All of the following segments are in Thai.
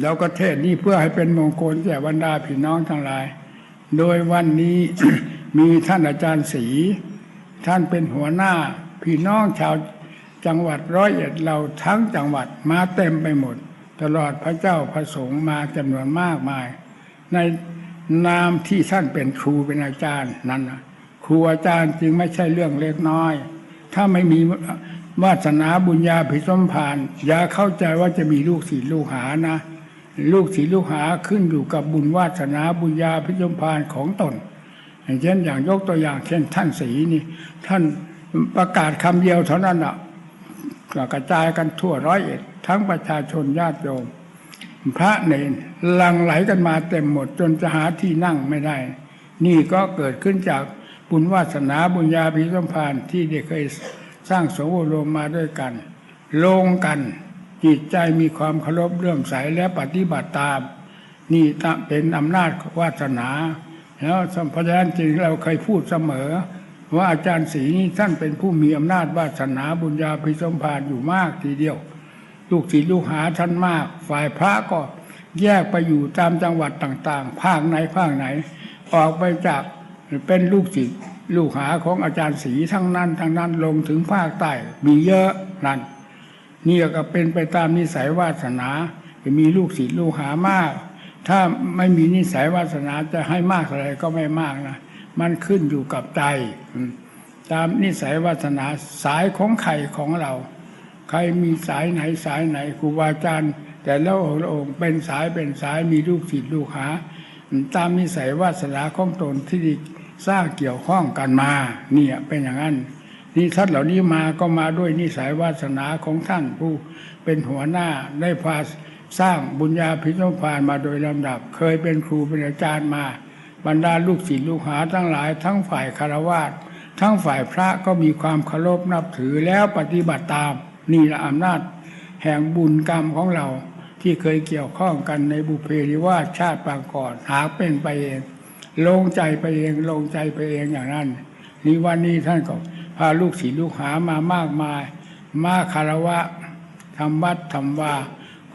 แล้วก็เทศนี้เพื่อให้เป็นมงคลแก่บรรดาพี่น้องทั้งหลาย โดยวันนี้มีท่านอาจารย์ศรีท่านเป็นหัวหน้าพี่น้องชาวจังหวัดร้อยเอ็ดเราทั้งจังหวัดมาเต็มไปหมด ตลอดพระเจ้าพระสงฆ์มาจำนวนมากมาย ในนามที่ท่านเป็นครูเป็นอาจารย์นั่นนะครูอาจารย์จึงไม่ใช่เรื่องเล็กน้อย ถ้าไม่มีวาสนาบุญญาภิสมภานอย่าเข้าใจว่าจะมีลูกศิษย์ลูกหานะ ลูกศิษย์ลูกหาขึ้นอยู่กับบุญวาสนาบุญญาภิสมภานของตน อย่างเช่นอย่างยกตัวอย่างเช่นท่านสีนี่ ท่านประกาศคำเดียวเท่านั้นอะกระจายกันทั่วร้อยเอ็ดทั้งประชาชนญาติโยม พระเนรลังไหลกันมาเต็มหมดจนจะหาที่นั่งไม่ได้ นี่ก็เกิดขึ้นจากบุญวาสนาบุญญาภิสมภานที่ได้เคยสร้างสงฆ์รวมมาด้วยกัน ลงกัน จิตใจมีความเคารพเลื่อมใสและปฏิบัติตาม นี่เป็นอำนาจวาสนาแล้วสัมพยานจริงเราเคยพูดเสมอ ว่าอาจารย์ศรีนี่ท่านเป็นผู้มีอำนาจวาสนาบุญญาภิสมภานอยู่มากทีเดียว ลูกศิษย์ลูกหาท่านมาก ฝ่ายพระก็แยกไปอยู่ตามจังหวัดต่างๆ ภาคไหนภาคไหน ออกไปจากเป็นลูกศิษย์ลูกหาของอาจารย์ศรีทั้งนั้นทั้งนั้นลงถึงภาคใต้มีเยอะนั่น นี่ก็เป็นไปตามนิสัยวาสนาจะมีลูกศิษย์ลูกหามาก ถ้าไม่มีนิสัยวาสนาจะให้มากอะไรก็ไม่มากนะมันขึ้นอยู่กับใจตามนิสัยวาสนาสายของใครของเรา ใครมีสายไหนสายไหนครูบาอาจารย์ แต่และองค์เป็นสายเป็นสายมีลูกศิษย์ลูกหา ตามนิสัยวาสนาของตนที่สร้างเกี่ยวข้องกันมาเนี่ยเป็นอย่างนั้น นี่ท่านเหล่านี้มาก็มาด้วยนิสัยวาสนาของท่านผู้เป็นหัวหน้าได้พาสร้างบุญญาพิสมภานมาโดยลำดับ เคยเป็นครูเป็นอาจารย์มา บรรดาลูกศิษย์ลูกหาทั้งหลาย ทั้งฝ่ายคารวาสทั้งฝ่ายพระก็มีความเคารพนับถือแล้วปฏิบัติตามนี่ละอำนาจ แห่งบุญกรรมของเราที่เคยเกี่ยวข้องกันในบุเพนิวาสชาติปางก่อนหากเป็นไปเองลงใจไปเองลงใจไปเองอย่างนั้นนี่วันนี้ท่านก็ พาลูกศิษย์ลูกหามามากมาย มาคารวะทำวัดทำวา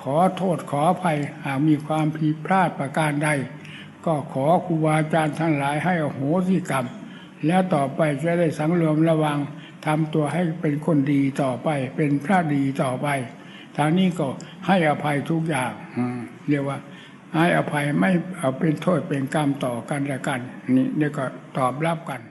ขอโทษขออภัยหากมีความผิดพลาดประการใด ก็ขอครูบาอาจารย์ทั้งหลายให้อโหสิกรรม แล้วต่อไปจะได้สังรวมระวังทำตัวให้เป็นคนดีต่อไป เป็นพระดีต่อไปทางนี้ก็ให้อภัยทุกอย่างเรียกว่า ให้อภัยไม่เอาเป็นโทษเป็นกรรมต่อกันและกัน นี่นี่ก็ตอบรับกัน